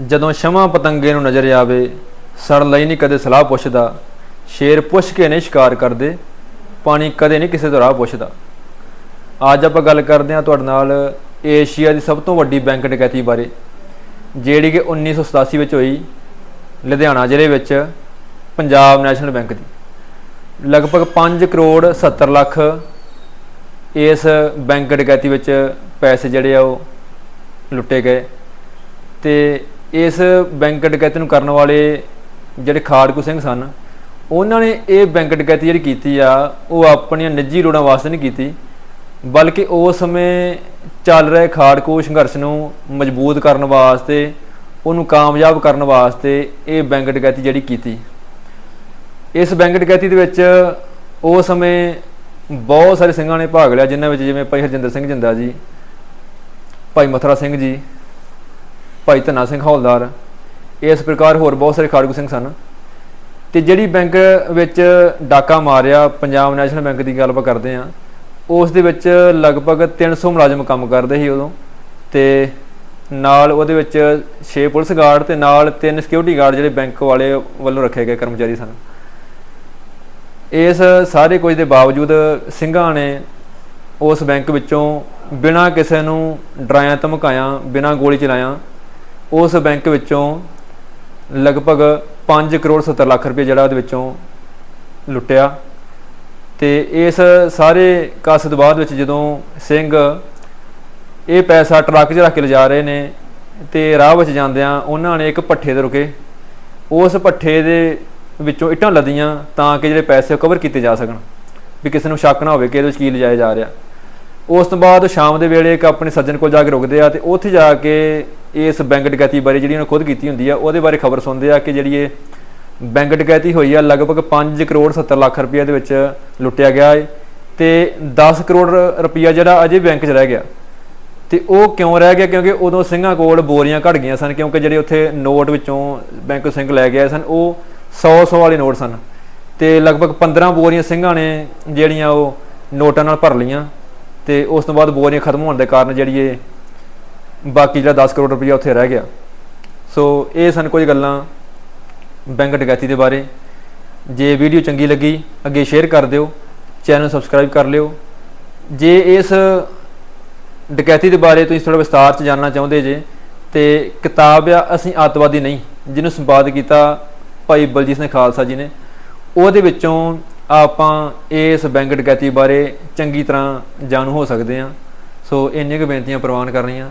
ਜਦੋਂ ਸ਼ਮਾ ਪਤੰਗੇ ਨੂੰ ਨਜ਼ਰ ਆਵੇ ਸੜ ਲਈ ਨਹੀਂ ਕਦੇ ਸਲਾਹ ਪੁੱਛਦਾ, ਸ਼ੇਰ ਪੁੱਛ ਕੇ ਨਹੀਂ ਸ਼ਿਕਾਰ ਕਰਦੇ, ਪਾਣੀ ਕਦੇ ਨਹੀਂ ਕਿਸੇ ਤੋਂ ਰਾਹ ਪੁੱਛਦਾ। ਅੱਜ ਆਪਾਂ ਗੱਲ ਕਰਦੇ ਹਾਂ ਤੁਹਾਡੇ ਨਾਲ ਏਸ਼ੀਆ ਦੀ ਸਭ ਤੋਂ ਵੱਡੀ ਬੈਂਕ ਡਕੈਤੀ ਬਾਰੇ, ਜਿਹੜੀ ਕਿ 1987 ਵਿੱਚ ਹੋਈ, ਲੁਧਿਆਣਾ ਜ਼ਿਲ੍ਹੇ ਵਿੱਚ, ਪੰਜਾਬ ਨੈਸ਼ਨਲ ਬੈਂਕ ਦੀ। ਲਗਭਗ 5 ਕਰੋੜ 70 ਲੱਖ ਇਸ ਬੈਂਕ ਡਕੈਤੀ ਵਿੱਚ ਪੈਸੇ ਜਿਹੜੇ ਆ ਉਹ ਲੁੱਟੇ ਗਏ। ਤੇ ਇਸ ਬੈਂਕ ਡਕੈਤੀ ਨੂੰ ਕਰਨ ਵਾਲੇ ਜਿਹੜੇ ਖਾੜਕੂ ਸਿੰਘ ਸਨ, ਉਹਨਾਂ ਨੇ ਇਹ ਬੈਂਕ ਡਕੈਤੀ ਜਿਹੜੀ ਕੀਤੀ ਆ, ਉਹ ਆਪਣੀਆਂ ਨਿੱਜੀ ਲੋੜਾਂ ਵਾਸਤੇ ਨਹੀਂ ਕੀਤੀ, ਬਲਕਿ ਉਸ ਸਮੇਂ ਚੱਲ ਰਹੇ ਖਾੜਕੂ ਸੰਘਰਸ਼ ਨੂੰ ਮਜ਼ਬੂਤ ਕਰਨ ਵਾਸਤੇ, ਉਹਨੂੰ ਕਾਮਯਾਬ ਕਰਨ ਵਾਸਤੇ ਇਹ ਬੈਂਕ ਡਕੈਤੀ ਜਿਹੜੀ ਕੀਤੀ। ਇਸ ਬੈਂਕ ਡਕੈਤੀ ਦੇ ਵਿੱਚ ਉਸ ਸਮੇਂ ਬਹੁਤ ਸਾਰੇ ਸਿੰਘਾਂ ਨੇ ਭਾਗ ਲਿਆ, ਜਿਨ੍ਹਾਂ ਵਿੱਚ ਜਿਵੇਂ ਭਾਈ ਹਰਜਿੰਦਰ ਸਿੰਘ ਜਿੰਦਾ ਜੀ, ਭਾਈ ਮਥੁਰਾ ਸਿੰਘ ਜੀ ਭਾਈ ਧਨਾ ਸਿੰਘ ਹੌਲਦਾਰ, ਇਸ ਪ੍ਰਕਾਰ ਹੋਰ ਬਹੁਤ ਸਾਰੇ ਖਾੜਕੂ ਸਿੰਘ ਸਨ। ਤੇ ਜਿਹੜੀ ਬੈਂਕ ਵਿੱਚ ਡਾਕਾ ਮਾਰਿਆ, ਪੰਜਾਬ ਨੈਸ਼ਨਲ ਬੈਂਕ ਦੀ ਗੱਲ ਆਪਾਂ ਕਰਦੇ ਹਾਂ, ਉਸ ਦੇ ਵਿੱਚ ਲਗਭਗ 300 ਮੁਲਾਜ਼ਮ ਕੰਮ ਕਰਦੇ ਸੀ ਉਦੋਂ, ਤੇ ਨਾਲ ਉਹਦੇ ਵਿੱਚ 6 ਪੁਲਿਸ ਗਾਰਡ ਤੇ ਨਾਲ 3 ਸਿਕਿਉਰਿਟੀ ਗਾਰਡ ਜਿਹੜੇ ਬੈਂਕ ਵਾਲੇ ਵੱਲੋਂ ਰੱਖੇ ਗਏ ਕਰਮਚਾਰੀ ਸਨ। ਇਸ ਸਾਰੇ ਕੁਝ ਦੇ ਬਾਵਜੂਦ ਸਿੰਘਾਂ ਨੇ ਉਸ ਬੈਂਕ ਵਿੱਚੋਂ ਬਿਨਾਂ ਕਿਸੇ ਨੂੰ ਡਰਾਇਆ, ਧਮਕਾਇਆ, ਬਿਨਾਂ ਗੋਲੀ ਚਲਾਇਆ ਉਸ ਬੈਂਕ ਵਿੱਚੋਂ ਲਗਭਗ 5 ਕਰੋੜ 70 ਲੱਖ ਰੁਪਏ ਜਿਹੜਾ ਉਹਦੇ ਵਿੱਚੋਂ ਲੁੱਟਿਆ ਤੇ ਇਸ ਸਾਰੇ ਕਾਸੇ ਤੋਂ ਬਾਅਦ ਵਿੱਚ ਜਦੋਂ ਸਿੰਘ ਇਹ ਪੈਸਾ ਟਰੱਕ 'ਚ ਰੱਖ ਕੇ ਲਿਜਾ ਰਹੇ ਨੇ ਤੇ ਰਾਹ ਵਿੱਚ ਜਾਂਦਿਆਂ ਉਹਨਾਂ ਨੇ ਇੱਕ ਪੱਠੇ ਤੇ ਰੁਕੇ। ਉਸ ਪੱਠੇ ਦੇ ਵਿੱਚੋਂ ਇੱਟਾਂ ਲੱਦੀਆਂ ਤਾਂ ਕਿ ਜਿਹੜੇ ਪੈਸੇ ਕਵਰ ਕੀਤੇ ਜਾ ਸਕਣ ਵੀ ਕਿਸੇ ਨੂੰ ਸ਼ੱਕ ਨਾ ਹੋਵੇ ਕਿ ਇਹਦੇ ਵਿੱਚ ਕੀ ਲਿਜਾਇਆ ਜਾ ਰਿਹਾ। ਉਸ ਤੋਂ ਬਾਅਦ ਸ਼ਾਮ ਦੇ ਵੇਲੇ ਇੱਕ ਆਪਣੇ ਸੱਜਣ ਕੋਲ ਜਾ ਕੇ ਰੁਕਦੇ ਆ ਤੇ ਉੱਥੇ ਜਾ ਕੇ ਇਸ ਬੈਂਕ ਡਕੈਤੀ ਬਾਰੇ ਜਿਹੜੀ ਉਹਨੇ ਖੁਦ ਕੀਤੀ ਹੁੰਦੀ ਆ, ਉਹਦੇ ਬਾਰੇ ਖਬਰ ਸੁਣਦੇ ਆ ਕਿ ਜਿਹੜੀ ਇਹ ਬੈਂਕ ਡਕੈਤੀ ਹੋਈ ਆ, ਲਗਭਗ 5 ਕਰੋੜ 70 ਲੱਖ ਰੁਪਏ ਦੇ ਵਿੱਚ ਲੁੱਟਿਆ ਗਿਆ ਹੈ ਤੇ 10 ਕਰੋੜ ਰੁਪਈਆ ਜਿਹੜਾ ਅਜੇ ਬੈਂਕ 'ਚ ਰਹਿ ਗਿਆ। ਤੇ ਉਹ ਕਿਉਂ ਰਹਿ ਗਿਆ? ਕਿਉਂਕਿ ਉਦੋਂ ਸਿੰਘਾਂ ਕੋਲ ਬੋਰੀਆਂ ਘਟ ਗਈਆਂ ਸਨ, ਕਿਉਂਕਿ ਜਿਹੜੇ ਉੱਥੇ ਨੋਟ ਵਿੱਚੋਂ ਬੈਂਕ ਸਿੰਘ ਲੈ ਗਏ ਸਨ, ਉਹ 100 100 ਵਾਲੇ ਨੋਟ ਸਨ। ਤੇ ਲਗਭਗ 15 ਬੋਰੀਆਂ ਸਿੰਘਾਂ ਨੇ ਜਿਹੜੀਆਂ ਉਹ ਨੋਟਾਂ ਨਾਲ ਭਰ ਲਈਆਂ ਤੇ ਉਸ ਤੋਂ ਬਾਅਦ ਬੋਰੀਆਂ ਖਤਮ ਹੋਣ ਦੇ ਕਾਰਨ ਜਿਹੜੀ ਇਹ ਬਾਕੀ ਜਿਹੜਾ 10 ਕਰੋੜ ਰੁਪਈਆ ਉੱਥੇ ਰਹਿ ਗਿਆ। ਸੋ ਇਹ ਸਨ ਕੁਝ ਗੱਲਾਂ ਬੈਂਕ ਡਕੈਤੀ ਦੇ ਬਾਰੇ। ਜੇ ਵੀਡੀਓ ਚੰਗੀ ਲੱਗੀ, ਅੱਗੇ ਸ਼ੇਅਰ ਕਰ ਦਿਓ ਚੈਨਲ ਸਬਸਕ੍ਰਾਈਬ ਕਰ ਲਿਓ। ਜੇ ਇਸ ਡਕੈਤੀ ਦੇ ਬਾਰੇ ਤੁਸੀਂ ਥੋੜਾ ਵਿਸਤਾਰ ਚ ਜਾਣਨਾ ਚਾਹੁੰਦੇ ਜੇ, ਤੇ ਕਿਤਾਬ ਆ, ਅਸੀਂ ਆਤਵਾਦੀ ਨਹੀਂ, ਜਿਹਨੂੰ ਸੰਪਾਦਕ ਕੀਤਾ ਭਾਈ ਬਲਜੀਤ ਸਿੰਘ ਖਾਲਸਾ ਜੀ ਨੇ। ਉਹਦੇ ਵਿੱਚੋਂ ਆਪਾਂ ਇਸ ਬੈਂਕ ਡਕੈਤੀ ਬਾਰੇ ਚੰਗੀ ਤਰ੍ਹਾਂ ਜਾਣੂ ਹੋ ਸਕਦੇ ਹਾਂ। ਸੋ ਇੰਨੀਆਂ ਕੁ ਬੇਨਤੀਆਂ ਪ੍ਰਵਾਨ ਕਰ ਰਹੀਆਂ